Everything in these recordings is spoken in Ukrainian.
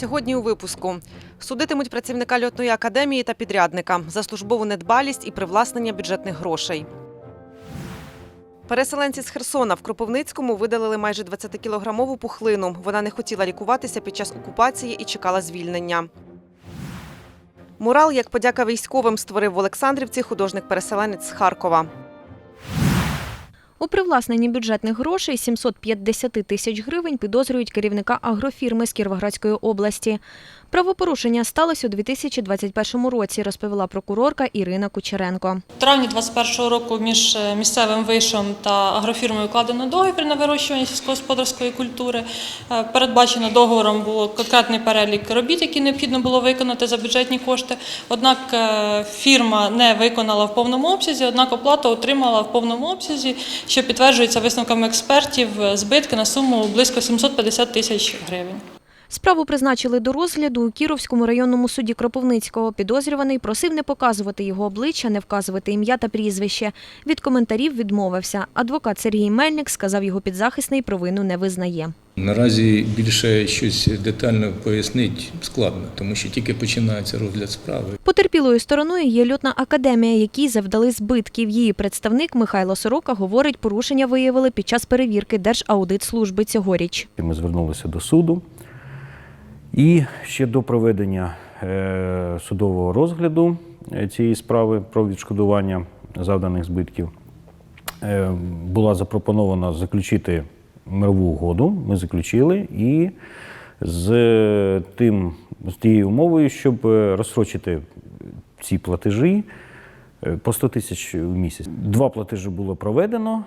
Сьогодні у випуску судитимуть працівника льотної академії та підрядника за службову недбалість і привласнення бюджетних грошей. Переселенці з Херсона в Кропивницькому видалили майже 20-кілограмову пухлину. Вона не хотіла лікуватися під час окупації і чекала звільнення. Мурал, як подяка військовим, створив в Олександрівці художник-переселенець з Харкова. У привласненні бюджетних грошей 750 тисяч гривень підозрюють керівника агрофірми з Кіровоградської області. Правопорушення сталося у 2021 році, розповіла прокурорка Ірина Кучеренко. В травні 2021 року між е, місцевим вишом та агрофірмою укладено договір на вирощування сільськогосподарської культури. Е, Передбачено договором було конкретний перелік робіт, які необхідно було виконати за бюджетні кошти. Однак е, фірма не виконала в повному обсязі, однак оплату отримала в повному обсязі, що підтверджується висновками експертів збитки на суму близько 750 тисяч гривень. Справу призначили до розгляду у Кіровському районному суді Кропивницького. Підозрюваний просив не показувати його обличчя, не вказувати ім'я та прізвище. Від коментарів відмовився. Адвокат Сергій Мельник сказав, його підзахисний провину не визнає. Наразі більше щось детально пояснити складно, тому що тільки починається розгляд справи. Потерпілою стороною є льотна академія, якій завдали збитків. Її представник Михайло Сорока говорить, порушення виявили під час перевірки Держаудитслужби цьогоріч. Ми звернулися до суду. І ще до проведення е, судового розгляду е, цієї справи про відшкодування завданих збитків е, була запропонована заключити мирову угоду. Ми заключили і з тим з тією умовою, щоб розстрочити ці платежі по 100 тисяч в місяць. Два платежі було проведено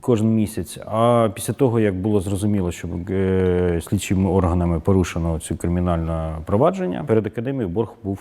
кожен місяць. А після того, як було зрозуміло, що е, слідчими органами порушено цю кримінальне провадження, перед академією борг був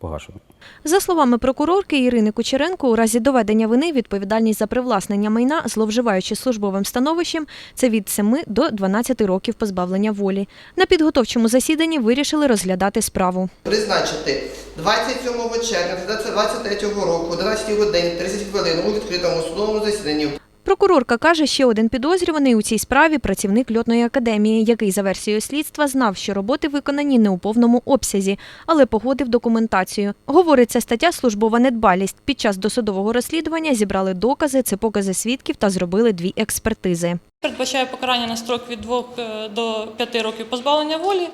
погашений. За словами прокурорки Ірини Кучеренко, у разі доведення вини відповідальність за привласнення майна, зловживаючи службовим становищем, це від 7 до 12 років позбавлення волі. На підготовчому засіданні вирішили розглядати справу. призначити 27 червня 2023 року, 11 годині 30 хвилин у відкритому судовому засіданні Прокурорка каже, ще один підозрюваний у цій справі працівник льотної академії, який за версією слідства знав, що роботи виконані не у повному обсязі, але погодив документацію. Говориться стаття службова недбалість. Під час досудового розслідування зібрали докази, це покази свідків та зробили дві експертизи. Передбачає покарання на строк від 2 до 5 років позбавлення волі.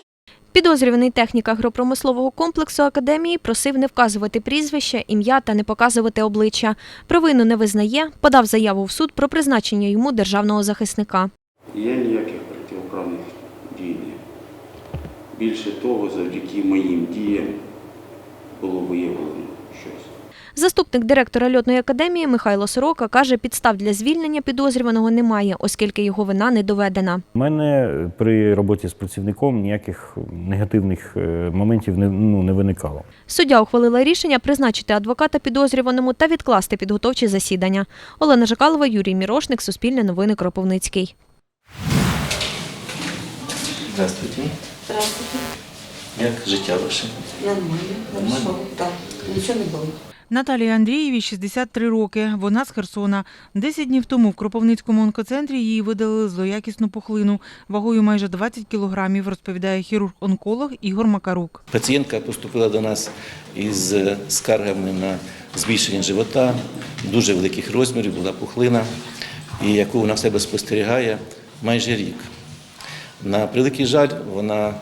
Підозрюваний технік агропромислового комплексу академії просив не вказувати прізвище, ім'я та не показувати обличчя. Провину не визнає, подав заяву в суд про призначення йому державного захисника. Я ніяких протиправних дій. Більше того, завдяки моїм діям було виявлено. Заступник директора льотної академії Михайло Сорока каже, підстав для звільнення підозрюваного немає, оскільки його вина не доведена. У мене при роботі з працівником ніяких негативних е, моментів не, ну, не виникало. Суддя ухвалила рішення призначити адвоката підозрюваному та відкласти підготовчі засідання. Олена Жакалова, Юрій Мірошник, Суспільне новини Кропивницький. Здравствуйте. Здравствуйте. Як життя ваше? Нормально. Нормально? Так. Нічого не болить. Наталії Андрієвій 63 роки. Вона з Херсона. Десять днів тому в Кропивницькому онкоцентрі їй видалили злоякісну пухлину вагою майже 20 кілограмів, розповідає хірург-онколог Ігор Макарук. Пацієнтка поступила до нас із скаргами на збільшення живота, дуже великих розмірів, була пухлина, і яку вона в себе спостерігає майже рік. На превеликий жаль, вона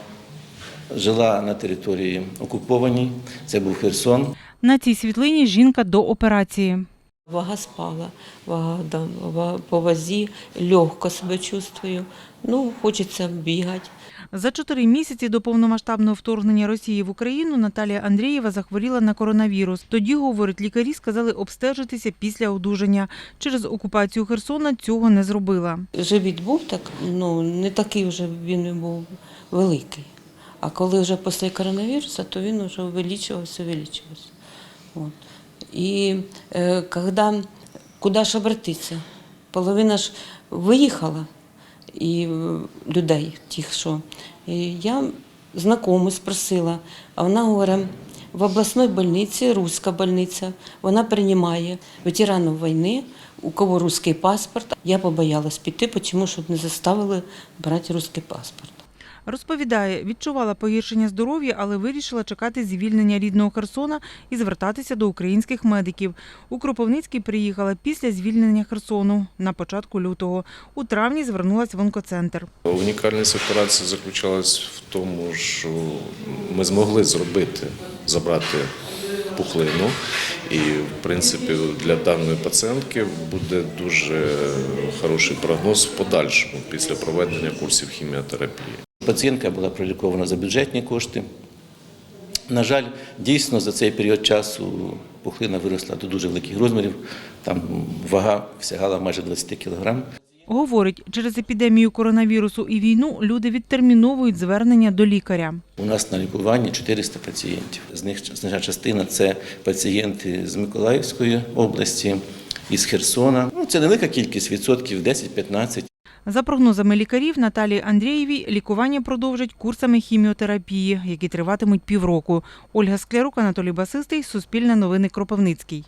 жила на території окупованій, це був Херсон. На цій світлині жінка до операції. Вага спала, вага, да, вага по вазі, легко себе чувствую. Ну, хочеться бігати. За чотири місяці до повномасштабного вторгнення Росії в Україну Наталія Андрієва захворіла на коронавірус. Тоді, говорить, лікарі сказали обстежитися після одужання. Через окупацію Херсона цього не зробила. Живіт був так, ну не такий вже він був великий. А коли вже після коронавірусу, то він вже увеличувався, увеличувався. От. І е, коли, куди ж обратитися? Половина ж виїхала, і е, людей, тих, що. І я знакому спросила, а вона говорить, в обласній больниці, руська больниця, вона приймає ветеранів війни, у кого русський паспорт. Я побоялась піти, тому щоб не заставили брати русський паспорт. Розповідає, відчувала погіршення здоров'я, але вирішила чекати звільнення рідного Херсона і звертатися до українських медиків. У Кропивницький приїхала після звільнення Херсону на початку лютого. У травні звернулася в онкоцентр. Унікальність операції заключалась в тому, що ми змогли зробити, забрати пухлину. І, в принципі, для даної пацієнтки буде дуже хороший прогноз в подальшому після проведення курсів хіміотерапії. Пацієнтка була пролікована за бюджетні кошти. На жаль, дійсно за цей період часу пухлина виросла до дуже великих розмірів. Там вага сягала майже 20 кілограм. Говорить, через епідемію коронавірусу і війну люди відтерміновують звернення до лікаря. У нас на лікуванні 400 пацієнтів. З них значна частина це пацієнти з Миколаївської області, із Херсона. Ну, це невелика кількість відсотків 10-15. За прогнозами лікарів Наталії Андрієвій, лікування продовжать курсами хіміотерапії, які триватимуть півроку. Ольга Склярук, Анатолій Басистий, Суспільне новини Кропивницький.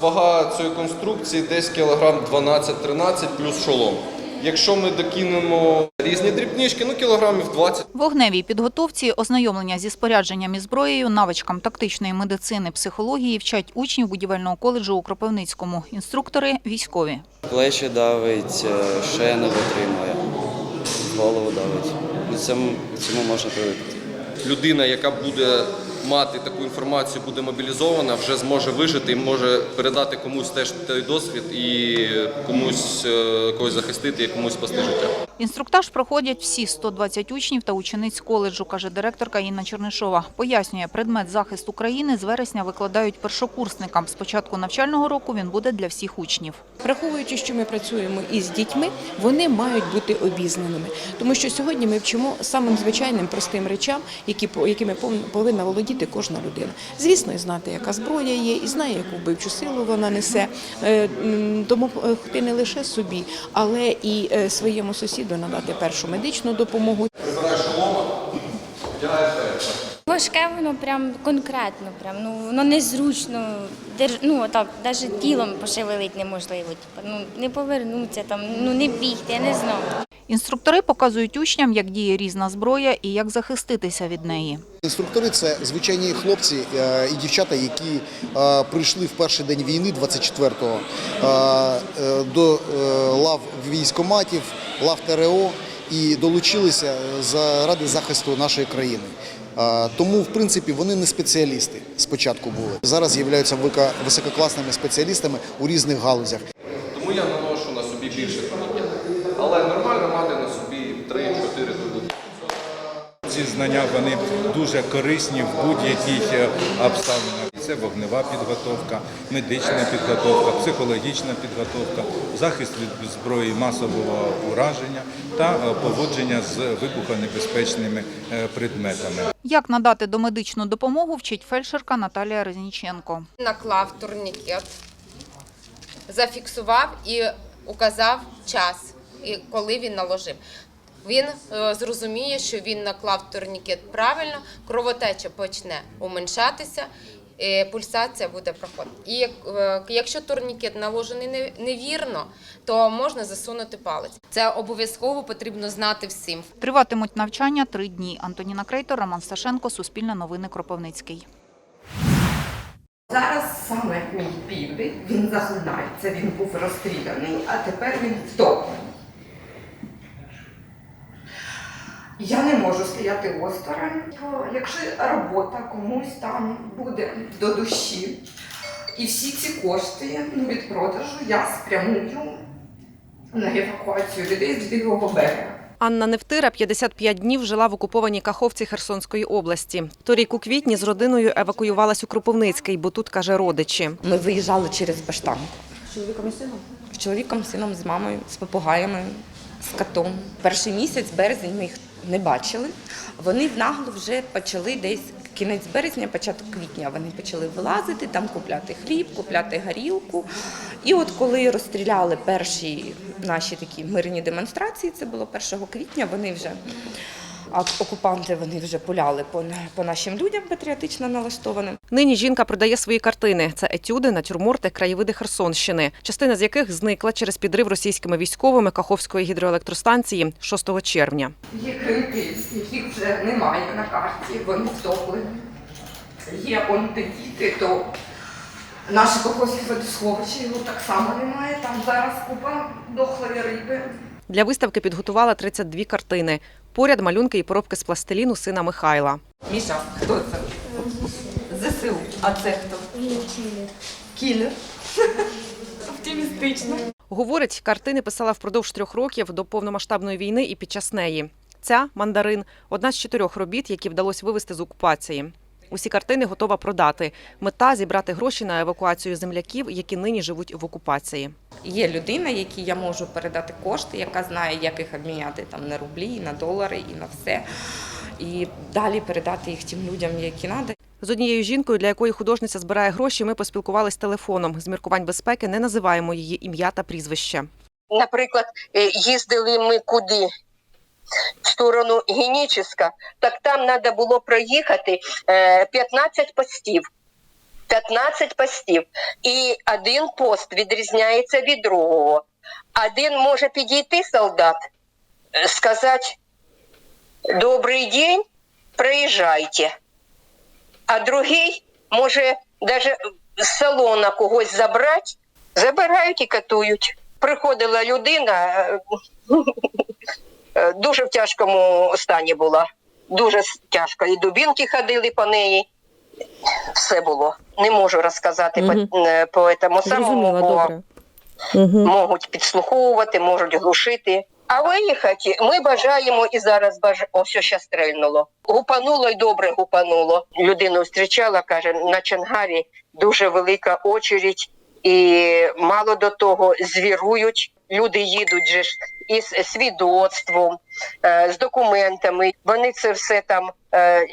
Вага цієї конструкції десь кілограм 12-13 плюс шолом. Якщо ми докинемо різні дрібнішки, ну кілограмів 20. Вогневій підготовці, ознайомлення зі спорядженням і зброєю, навичкам тактичної медицини, психології вчать учнів будівельного коледжу у Кропивницькому. Інструктори військові. Плечі давить, е, шея не витримує, голову давить. Ну, Цьому, цьому можна привикнути. Людина, яка буде мати таку інформацію, буде мобілізована, вже зможе вижити і може передати комусь теж той досвід і комусь е, когось захистити і комусь спасти життя. Інструктаж проходять всі 120 учнів та учениць коледжу, каже директорка Інна Чернишова. Пояснює, предмет захист України з вересня викладають першокурсникам. З початку навчального року він буде для всіх учнів. Враховуючи, що ми працюємо із дітьми, вони мають бути обізнаними, тому що сьогодні ми вчимо самим звичайним простим речам, які по- якими пов- повинна володіти кожна людина. Звісно, і знати, яка зброя є, і знає, яку вбивчу силу вона несе. Е, м, Допомогти не лише собі, але і е, своєму сусіду надати першу медичну допомогу. Важке воно прям конкретно, прям ну воно незручно. Держ... Ну так, навіть тілом пошевелити неможливо. Типу, ну не повернутися там, ну не бігти, я не знаю. Інструктори показують учням, як діє різна зброя і як захиститися від неї. Інструктори це звичайні хлопці е, і дівчата, які е, прийшли в перший день війни, 24-го, е, до лав військоматів, лав ТРО і долучилися заради захисту нашої країни. Тому, в принципі, вони не спеціалісти спочатку були. Зараз являються висококласними спеціалістами у різних галузях. Тому я наношу на собі більше. Але нормально мати на собі 3-4 турнікети. Ці знання вони дуже корисні в будь-яких е, обставинах. Це вогнева підготовка, медична підготовка, психологічна підготовка, захист від зброї масового ураження та е, поводження з вибухонебезпечними е, предметами. Як надати домедичну допомогу, вчить фельдшерка Наталія Резніченко. наклав турнікет, зафіксував і указав час, коли він наложив. Він е, зрозуміє, що він наклав турнікет правильно, кровотеча почне уменшатися, пульсація буде проходити. І е, якщо турнікет наложений невірно, то можна засунути палець. Це обов'язково потрібно знати всім. Триватимуть навчання три дні. Антоніна Крейтор, Роман Сташенко, Суспільне новини Кропивницький. Зараз саме мій південь, він загинається, він був розстріляний, а тепер він втоплений. Я не можу стояти осторонь. Якщо робота комусь там буде до душі, і всі ці кошти ну, від продажу я спрямую на евакуацію людей з лівого берега. Анна Невтира 55 днів жила в окупованій Каховці Херсонської області. Торік у квітні з родиною евакуювалась у Кропивницький, бо тут каже родичі. Ми виїжджали через Баштан. З чоловіком і сином? З чоловіком, сином, з мамою, з попугаями, з котом. Перший місяць, березень, ми їх не бачили. Вони нагло вже почали десь кінець березня, початок квітня. Вони почали вилазити, там купляти хліб, купляти горілку. І от коли розстріляли перші наші такі мирні демонстрації, це було 1 квітня, вони вже А окупанти вони вже пуляли по, по нашим людям патріотично налаштованим. Нині жінка продає свої картини. Це етюди, натюрморти, краєвиди Херсонщини, частина з яких зникла через підрив російськими військовими Каховської гідроелектростанції 6 червня. Є крики, яких вже немає на карті, вони втопли. Є он діти, то наше Каховське водосховище, його так само немає. Там зараз купа дохлої риби. Для виставки підготувала 32 картини. Поряд малюнки і поробки з пластиліну сина Михайла. Міша, хто це? ЗСУ. А це хто? Кілер. Оптимістично. Говорить, картини писала впродовж трьох років до повномасштабної війни і під час неї. Ця мандарин одна з чотирьох робіт, які вдалося вивезти з окупації. Усі картини готова продати. Мета зібрати гроші на евакуацію земляків, які нині живуть в окупації. Є людина, якій я можу передати кошти, яка знає, як їх обміняти там на рублі, на долари і на все. І далі передати їх тим людям, які треба. З однією жінкою, для якої художниця збирає гроші, ми поспілкувались телефоном. З міркувань безпеки не називаємо її ім'я та прізвище. Наприклад, е, їздили ми куди? В сторону Геніческа, так там треба було проїхати е, 15 постів. 15 постів. І один пост відрізняється від другого. Один може підійти солдат, е, сказати «Добрий день, приїжджайте». А другий може навіть з салона когось забрати, забирають і катують. Приходила людина, е, е, дуже в тяжкому стані була. Дуже тяжко. І дубінки ходили по неї. Все було. Не можу розказати Мгм. по, е, по цьому самому, бо. Угу. можуть підслуховувати, можуть глушити. А виїхати ми бажаємо і зараз бажаємо. О, все ще стрельнуло. Гупануло і добре гупануло. Людину зустрічала, каже, на Чангарі дуже велика очередь, і мало до того звірують. Люди їдуть же ж із свідоцтвом, е, з документами. Вони це все там. е,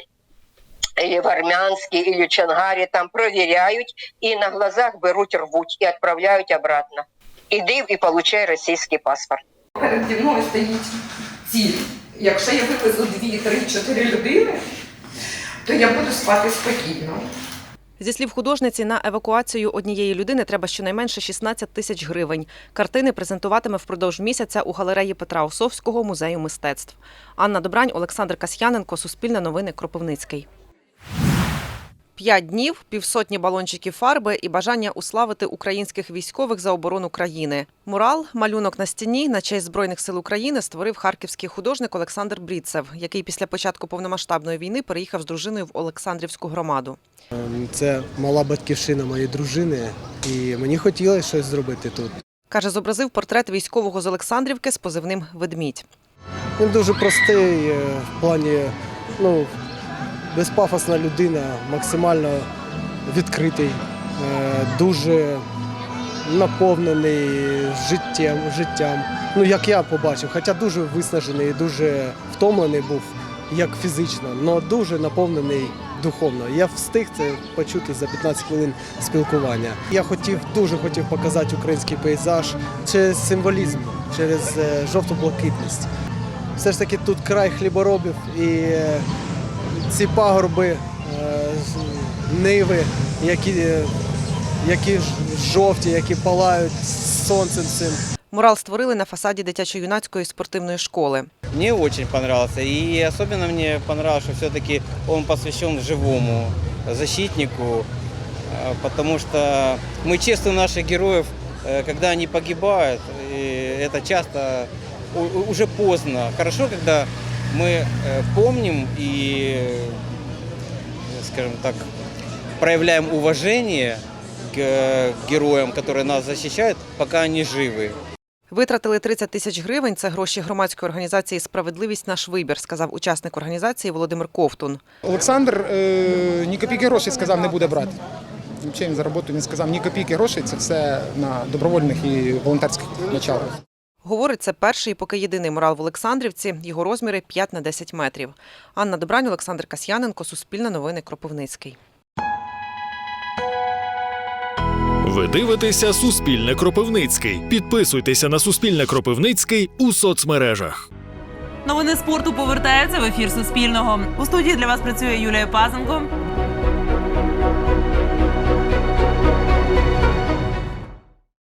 і в Армянській, і в Чангарі там провіряють і на глазах беруть, рвуть і відправляють обратно. Іди і получай російський паспорт. Переді мною стоїть ціль. Якщо я вивезу дві, три, чотири людини, то я буду спати спокійно. Зі слів художниці, на евакуацію однієї людини треба щонайменше 16 тисяч гривень. Картини презентуватиме впродовж місяця у галереї Петра Осовського музею мистецтв. Анна Добрань, Олександр Касьяненко, Суспільне новини, Кропивницький. П'ять днів, півсотні балончиків фарби і бажання уславити українських військових за оборону країни. Мурал, малюнок на стіні на честь збройних сил України створив харківський художник Олександр Бріцев, який після початку повномасштабної війни переїхав з дружиною в Олександрівську громаду. Це мала батьківщина моєї дружини, і мені хотілося щось зробити тут. Каже, зобразив портрет військового з Олександрівки з позивним Ведмідь. Він дуже простий е, в плані, ну, безпафосна людина, максимально відкритий, е, дуже наповнений життям, життям. Ну, як я побачив, хоча дуже виснажений, дуже втомлений був, як фізично, але дуже наповнений духовно. Я встиг це почути за 15 хвилин спілкування. Я хотів, дуже хотів показати український пейзаж через символізм, через е, жовто-блакитність. Все ж таки тут край хліборобів і е, ці пагорби, е, з- ниви, які, е, які ж- жовті, які палають сонцем цим. Мурал створили на фасаді дитячо-юнацької спортивної школи. Мне очень понравился. И особенно мне понравилось, что все-таки он посвящен живому защитнику, э, потому что мы чествуем наших героев, э, когда они погибают. И это часто у- у- уже поздно. Хорошо, когда мы э, помним и, э, скажем так, проявляем уважение к э, героям, которые нас защищают, пока они живы. Витратили 30 тисяч гривень. Це гроші громадської організації Справедливість наш вибір, сказав учасник організації Володимир Ковтун. Олександр е, ні копійки грошей сказав, не буде брати. Взагалі він за роботу він сказав, ні копійки грошей це все на добровольних і волонтерських началах. Говорить, це перший і поки єдиний мурал в Олександрівці. Його розміри 5 на 10 метрів. Анна Добрань, Олександр Касьяненко, Суспільне новини, Кропивницький. Ви дивитеся Суспільне Кропивницький. Підписуйтеся на Суспільне Кропивницький у соцмережах. Новини спорту повертаються в ефір Суспільного. У студії для вас працює Юлія Пазенко.